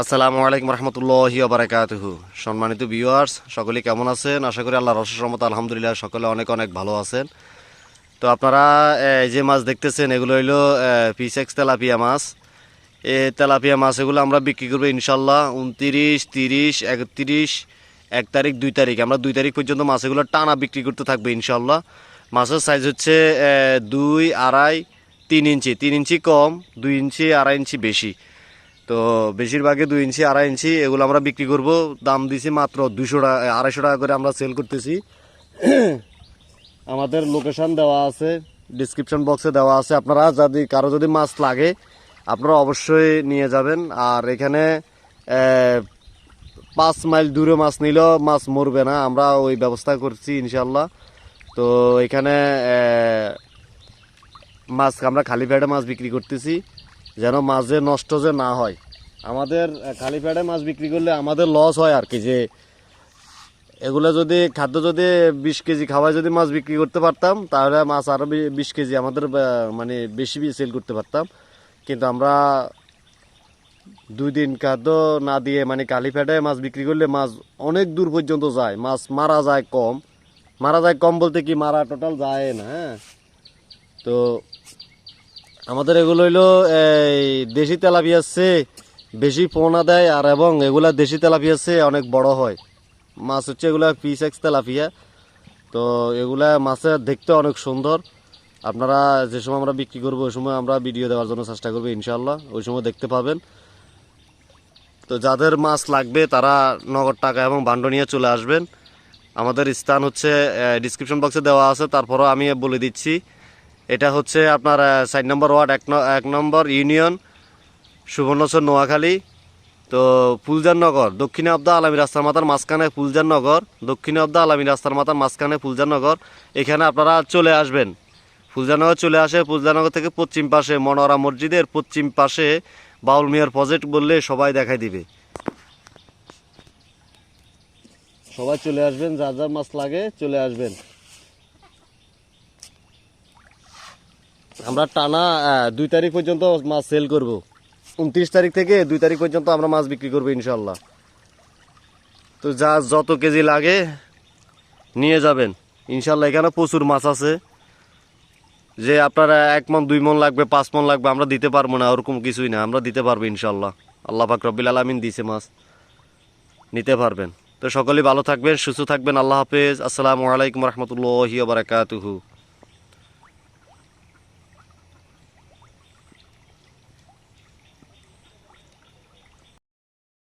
আসসালামু আলাইকুম রহমতুল্লাহি বারাকাতুহু। সম্মানিত ভিউয়ার্স সকলে কেমন আছেন? আশা করি আল্লাহ রসের রহমত আলহামদুলিল্লাহ সকলে অনেক অনেক ভালো আছেন। তো আপনারা যে মাছ দেখতেছেন, এগুলো হইল পিসেক্স তেলাপিয়া মাছ। এ তেলাপিয়া মাছ এগুলো আমরা বিক্রি করব ইনশাল্লাহ উনতিরিশ, তিরিশ, একত্রিশ, এক তারিখ, দুই তারিখ। আমরা দুই তারিখ পর্যন্ত মাছ এগুলো টানা বিক্রি করতে থাকব ইনশাল্লাহ মাছের সাইজ হচ্ছে দুই, আড়াই, তিন ইঞ্চি। তিন ইঞ্চি কম, দুই ইঞ্চি, আড়াই ইঞ্চি বেশি। তো বেশিরভাগই দুই ইঞ্চি, আড়াই ইঞ্চি এগুলো আমরা বিক্রি করব। দাম দিছি মাত্র দুশো টাকা, আড়াইশো টাকা করে আমরা সেল করতেছি। আমাদের লোকেশান দেওয়া আছে ডিসক্রিপশন বক্সে দেওয়া আছে। আপনারা যদি, কারও যদি মাছ লাগে, আপনারা অবশ্যই নিয়ে যাবেন। আর এখানে পাঁচ মাইল দূরে মাছ নিলেও মাছ মরবে না, আমরা ওই ব্যবস্থা করছি ইনশাল্লাহ তো এখানে মাছ, আমরা খালি পেটে মাছ বিক্রি করতেছি। যেন মাছ যে নষ্ট যে না হয়। আমাদের খালি পেটে মাছ বিক্রি করলে আমাদের লস হয় আর কি, যে এগুলো যদি, খাদ্য যদি বিশ কেজি খাওয়ায় যদি মাছ বিক্রি করতে পারতাম, তাহলে মাছ আরও বিশ কেজি আমাদের মানে বেশি সেল করতে পারতাম। কিন্তু আমরা দুই দিন খাদ্য না দিয়ে মানে কালি ফেটে মাছ বিক্রি করলে মাছ অনেক দূর পর্যন্ত যায়, মাছ মারা যায় কম। মারা যায় কম বলতে কি মারা টোটাল যায় না হ্যাঁ? তো আমাদের এগুলো হইল, এই দেশি তেলাপিয়াচ্ছে বেশি পোনা দেয়, আর এবং এগুলা দেশি তেলাপিয়াচ্ছে অনেক বড় হয়। মাছ হচ্ছে এগুলা পিস এক্স তেলাপিয়া। তো এগুলা মাছের দেখতে অনেক সুন্দর। আপনারা যে সময় আমরা বিক্রি করব, ওই সময় আমরা ভিডিও দেওয়ার জন্য চেষ্টা করব ইনশাল্লাহ ওই সময় দেখতে পাবেন। তো যাদের মাছ লাগবে, তারা নগদ টাকা এবং বান্ড নিয়ে চলে আসবেন। আমাদের স্থান হচ্ছে ডিসক্রিপশন বক্সে দেওয়া আছে, তারপরও আমি বলে দিচ্ছি। এটা হচ্ছে আপনার সাইড নম্বর ওয়ার্ড, এক এক নম্বর ইউনিয়ন, সুবর্ণচর, নোয়াখালী। তো ফুলজাননগর, দক্ষিণে অব্দা আলামী রাস্তার মাথার মাঝখানে ফুলজাননগর, দক্ষিণে অব্দা আলামী রাস্তার মাথার মাঝখানে ফুলজাননগর। এখানে আপনারা চলে আসবেন। ফুলজানগর চলে আসে ফুলজানগর থেকে পশ্চিম পাশে মনোরা মসজিদের পশ্চিম পাশে বাউল মিয়ার প্রজেক্ট বললে সবাই দেখাই দিবে। সবাই চলে আসবেন, যার যার মাছ লাগে চলে আসবেন। আমরা টানা দুই তারিখ পর্যন্ত মাছ সেল করব। উনত্রিশ তারিখ থেকে দুই তারিখ পর্যন্ত আমরা মাছ বিক্রি করব ইনশাল্লাহ তো যা, যত কেজি লাগে, নিয়ে যাবেন। ইনশাল্লাহ এখানে প্রচুর মাছ আছে। যে আপনারা এক মন, দুই মন লাগবে, পাঁচ মন লাগবে, আমরা দিতে পারব না, ওরকম কিছুই না। আমরা দিতে পারব ইনশাল্লাহ আল্লাহ পাক রব্বিল আলমিন দিছে মাছ। নিতে পারবেন। তো সকলেই ভালো থাকবেন, সুস্থ থাকবেন। আল্লাহ হাফেজ। আসসালামু আলাইকুম রহমতুল্লাহি বারাকাতুহু।